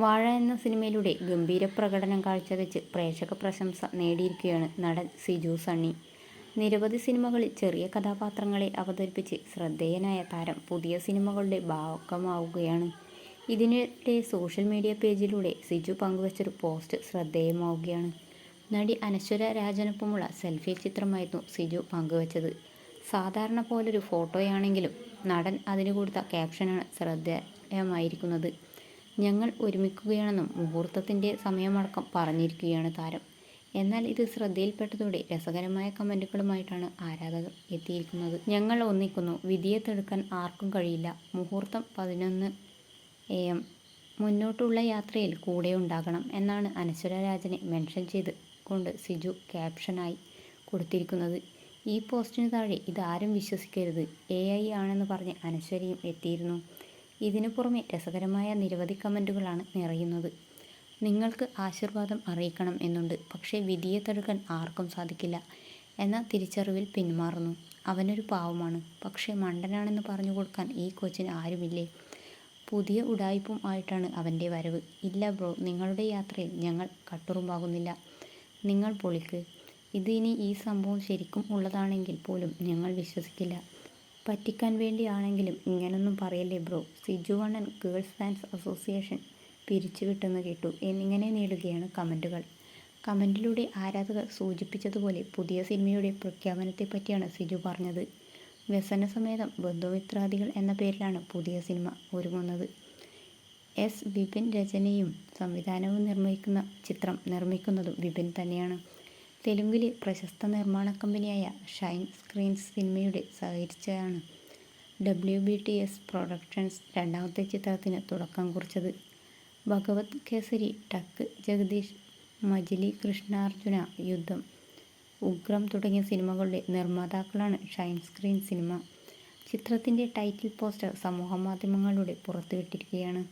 വാഴ എന്ന സിനിമയിലൂടെ ഗംഭീര പ്രകടനം കാഴ്ചവെച്ച് പ്രേക്ഷക പ്രശംസ നേടിയിരിക്കുകയാണ് നടൻ സിജു സണ്ണി. നിരവധി സിനിമകളിൽ ചെറിയ കഥാപാത്രങ്ങളെ അവതരിപ്പിച്ച് ശ്രദ്ധേയനായ താരം പുതിയ സിനിമകളുടെ ഭാഗമാവുകയാണ്. ഇതിനിടെ സോഷ്യൽ മീഡിയ പേജിലൂടെ സിജു പങ്കുവച്ചൊരു പോസ്റ്റ് ശ്രദ്ധേയമാവുകയാണ്. നടി അനശ്വര രാജനൊപ്പമുള്ള സെൽഫി ചിത്രമായിരുന്നു സിജു പങ്കുവച്ചത്. സാധാരണ പോലൊരു ഫോട്ടോയാണെങ്കിലും നടൻ അതിന് കൊടുത്ത ക്യാപ്ഷനാണ് ശ്രദ്ധേയമായിരിക്കുന്നത്. ഞങ്ങൾ ഒരുമിക്കുകയാണെന്നും മുഹൂർത്തത്തിന്റെ സമയമടക്കം പറഞ്ഞിരിക്കുകയാണ് താരം. എന്നാൽ ഇത് ശ്രദ്ധയിൽപ്പെട്ടതോടെ രസകരമായ കമന്റുകളുമായിട്ടാണ് ആരാധകർ എത്തിയിരിക്കുന്നത്. ഞങ്ങൾ ഒന്നിക്കുന്നു. വിധിയെ തടുക്കാൻ ആർക്കും കഴിയില്ല. മുഹൂർത്തം പതിനൊന്ന് എ എം മുന്നോട്ടുള്ള യാത്രയിൽ കൂടെ ഉണ്ടാകണം എന്നാണ് അനശ്വര രാജനെ മെൻഷൻ ചെയ്ത് കൊണ്ട് സിജു ക്യാപ്ഷനായി കൊടുത്തിരിക്കുന്നത്. ഈ പോസ്റ്റിന് താഴെ ഇതാരും വിശ്വസിക്കരുത്. എ ഐ ആണെന്ന് പറഞ്ഞ് അനശ്വരയും എത്തിയിരുന്നു. ഇതിനു പുറമെ രസകരമായ നിരവധി കമന്റുകളാണ് നിറയുന്നത്. നിങ്ങൾക്ക് ആശീർവാദം അറിയിക്കണം എന്നുണ്ട്. പക്ഷേ വിധിയെ തടുക്കാൻ ആർക്കും സാധിക്കില്ല. എന്ന തിരിച്ചറിവിൽ പിന്മാറുന്നു. അവനൊരു പാവമാണ്. പക്ഷേ മണ്ടനാണെന്ന് പറഞ്ഞു കൊടുക്കാൻ ഈ കൊച്ചിന് ആരുമില്ലേ? പുതിയ ഉടായ്പും ആയിട്ടാണ് അവന്റെ വരവ്. ഇല്ല ബ്രോ നിങ്ങളുടെ യാത്രയിൽ ഞങ്ങൾ കട്ടുറുമ്പാകുന്നില്ല. നിങ്ങൾ പൊളിക്ക്. ഇത് ഇനി ഈ സംഭവം ശരിക്കും ഉള്ളതാണെങ്കിൽ പോലും ഞങ്ങൾ വിശ്വസിക്കില്ല. പറ്റിക്കാൻ വേണ്ടിയാണെങ്കിലും ഇങ്ങനൊന്നും പറയല്ലേ bro? Siju Vannan girls fans association പിരിച്ചുവിട്ടെന്ന് കേട്ടു. എന്നിങ്ങനെ നേടുകയാണ് കമന്റുകൾ. കമന്റിലൂടെ ആരാധകർ സൂചിപ്പിച്ചതുപോലെ പുതിയ സിനിമയുടെ പ്രഖ്യാപനത്തെ പറ്റിയാണ് സിജു പറഞ്ഞത്. വ്യസന സമേതം ബന്ധുമിത്രാദികൾ എന്ന പേരിലാണ് പുതിയ സിനിമ ഒരുങ്ങുന്നത്. എസ് വിപിൻ രചനയും സംവിധാനവും നിർമ്മിക്കുന്ന ചിത്രം നിർമ്മിക്കുന്നതും വിപിൻ തന്നെയാണ്. തെലുങ്കിലെ പ്രശസ്ത നിർമ്മാണ കമ്പനിയായ ഷൈൻ സ്ക്രീൻസ് സിനിമയുടെ സഹകരിച്ചാണ് W B T S productions രണ്ടാമത്തെ ചിത്രത്തിന് തുടക്കം കുറിച്ചത്. ഭഗവത് കേസരി ടക്ക് ജഗദീഷ് മജിലി കൃഷ്ണാർജുന യുദ്ധം ഉഗ്രം തുടങ്ങിയ സിനിമകളുടെ നിർമ്മാതാക്കളാണ് ഷൈൻ സ്ക്രീൻ സിനിമ. ചിത്രത്തിന്റെ ടൈറ്റിൽ പോസ്റ്റർ സമൂഹമാധ്യമങ്ങളിലൂടെ പുറത്തുവിട്ടിരിക്കുകയാണ്.